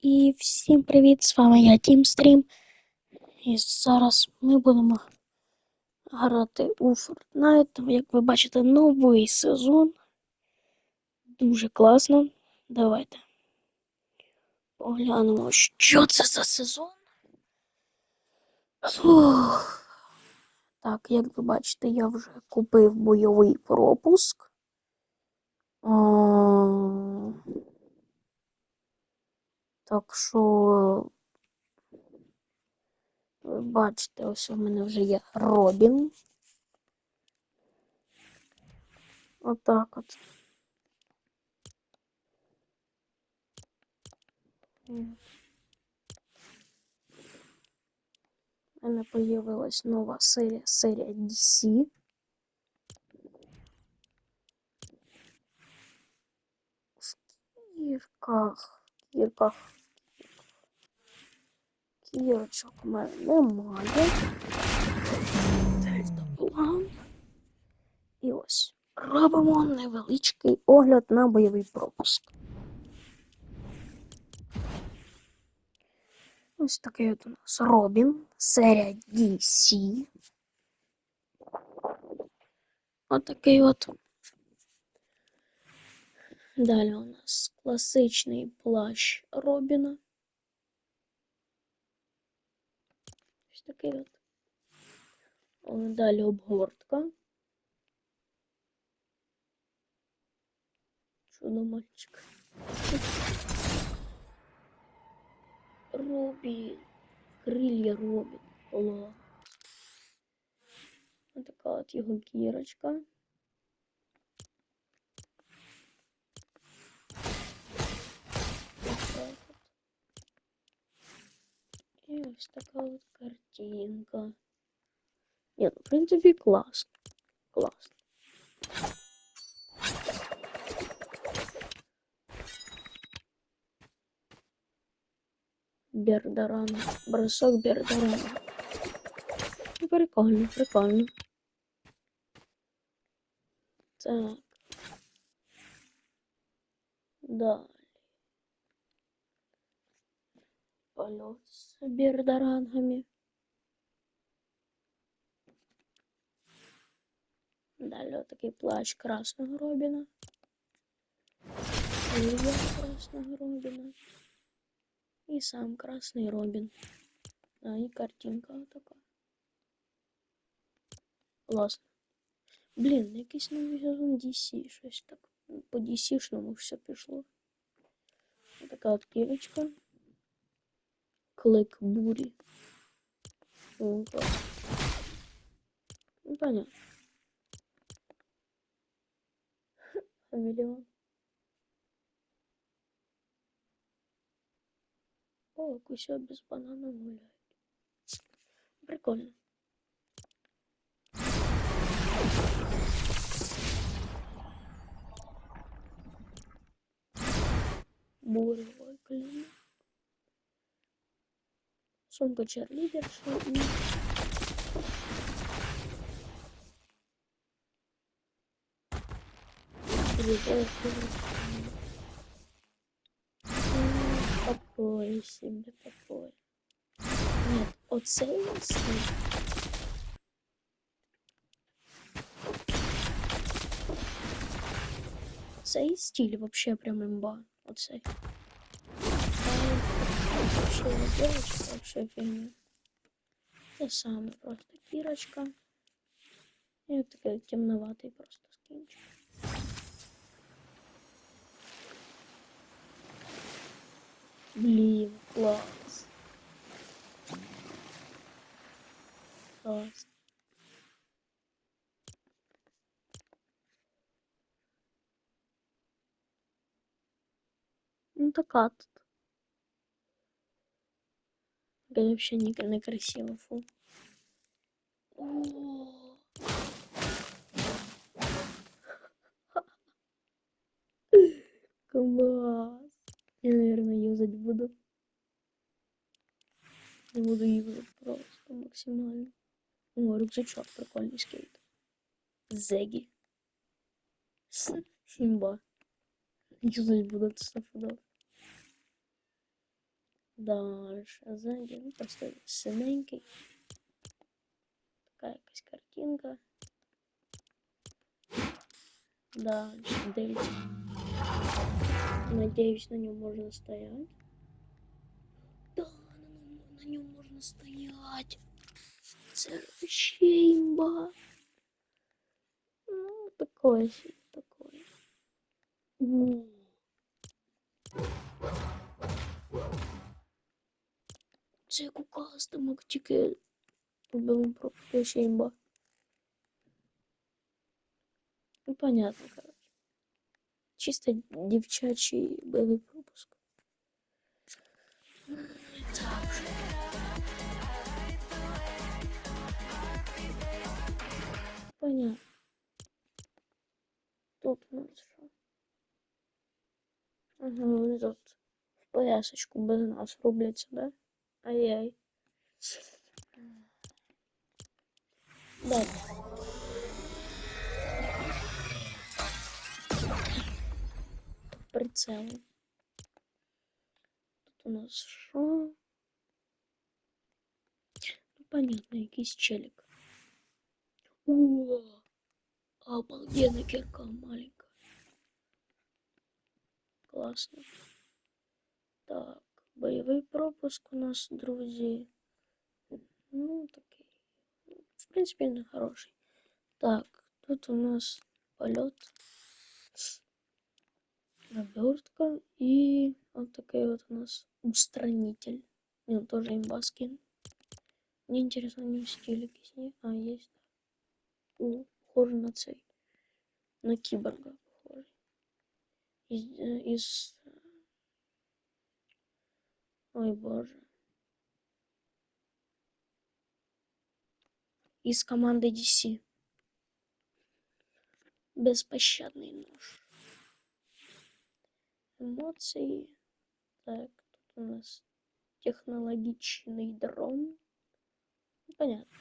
І всім привіт! З вами я Тімстрім. І зараз ми будемо грати у Fortnite. Як ви бачите, новий сезон. Дуже класно. Давайте поглянемо, що це за сезон. Фух. Так, як ви бачите, я вже купив бойовий пропуск. Так що ви бачите, ось у мене вже є Робін. Отак от. У мене появилась нова серія, серія DC. В кірках, кірках, кірочок у мене немає. Дельтаплан. І ось робимо невеличкий огляд на бойовий пропуск. Ось такий от у нас Робін, серія DC. Отакий от. Далі у нас класичний плащ Робіна. Такий от. Далі обгортка. Чудо мальчик. Робі. Крилья Робін. Ось така от його кірочка. ось така от картинка. Ні, ну, в принципі, класно. Класно. Бердаран. Бросок Бердарана. Ну, Прикольно, прикольно. Так. Далі. Полет з бердарангами. Далі отакий плащ красного Робіна. Крылья красного Робіна. І сам красний Робін. А, і картинка така. Класно. Блін, якийсь новий сезон DC, щось так. По DC-шному все пішло. Така от кірочка. Бурі. О, клас. Ну, понятно. Хамелеон. О, куся без банана гуляет. Прикольно. Буревой клин. Сумка черлидерша и... Такое себе такое. Нет, стиль. Цей стиль вообще прям имба. Оцей А Вообще не девочка, вообще фигня. Те саме, просто кірочка. І от такий темноватий просто скінчик. Блін, клас. Клас. Ну така тут. Вообще не, некрасиво, фу. О! Класс. Я, наверное, юзать буду. Я буду юзать просто максимально. О, рюкзачок прикольный скейт. Зеги. Симба. Юзать буду это стопудово. Дальше сзади, ну просто синенький. Така якась картинка. Дальше дивіться. Надеюсь, на нем можно стоять. Да, на, на нем можно стоять. Це вообще имба. Ну, такое себе, такое. У. Це як у кастомок, тільки робимо пропуск ще імба. Ну, понятно, короче. Чисто дівчачий бойовий пропуск. Так. Понятно. Тут у нас що? Ага, вони тут в поясочку без нас рубляться, да? Ай-яй. Да. Прицели. Тут у нас що? Ну, понятно, якийсь челик. О, обалденная кирка маленькая. Классно. Так, бойовий пропуск у нас, друзі. Ну, такий. В принципі, не хороший. Так, тут у нас полет. Обертка и вот такой вот у нас устранитель. И он тоже имбаскин. Мне интересно, не стиль якийсь, ні? А, есть. У, похоже на цей. На киборга похоже. Из, э, из... Ой, боже. Из команды DC. Беспощадный нож. Эмоции. Так, тут у нас технологичный дрон. Ну, Понятно.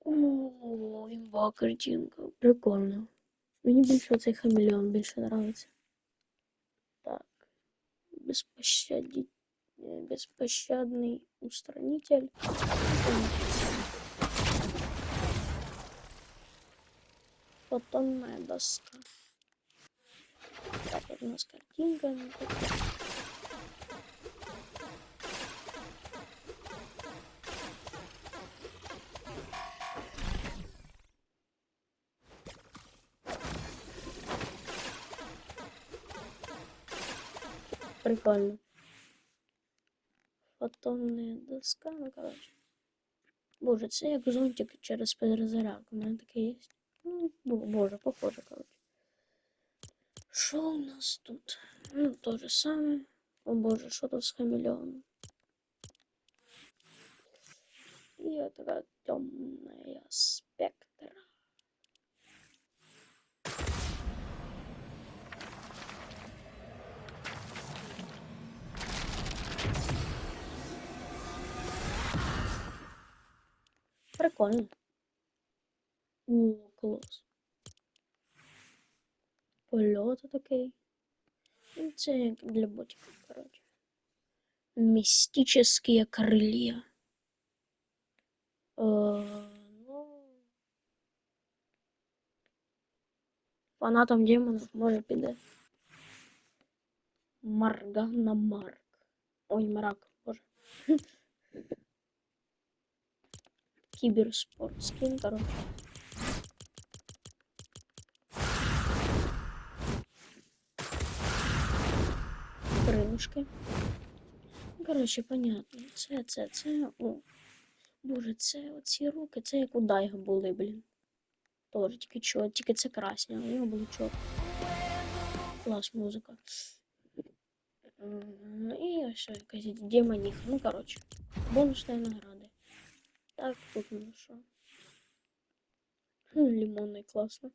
О, имба картинка. Прикольно. Мені більше цей хамелеон більше нравится. Беспощади... э, Беспощадный устранитель. Фотонная доска. Так, у нас картинка. Прикольно. Фотонная доска, ну короче. Боже, це як зонтик через перезаряд. У мене таке є. Ну, бо- боже, похоже, короче. Що у нас тут? Ну, то же саме. О боже, що тут з хамелеоном? І така темная спектра. Прикольно. О, клас. Польот такий. Ну, Це як для ботиків, коротше. Містические крылья. Е, ну, фанатам демонів може піде. Маргана Марк. Ой, мрак, боже. Киберспорт скин, короче. Крилушки. Ну, Коротше, понятно. Це, це, це. О. Боже, це оці руки, це як у Дайга були, блін. Тоже тільки чо, тільки це красні, а у нього було чорне. Клас, музика. М, І ось якась демоніха. Ну, коротше, бонусні награди. Так, тут ну що. Хм, лимонний, класно.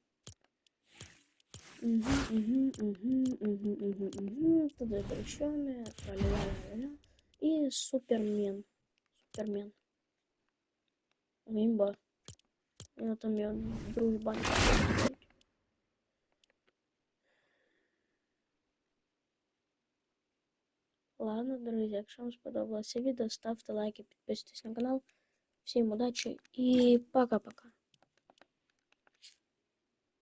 Угу, угу, угу, угу, угу, угу. Тут запрещенные, ля И Супермен. Супермен. Имба. Я там я дружба. Ладно, друзі, якщо вам сподобалося відео, ставте лайки, підписуйтесь на канал. Всім удачі і пока-пока.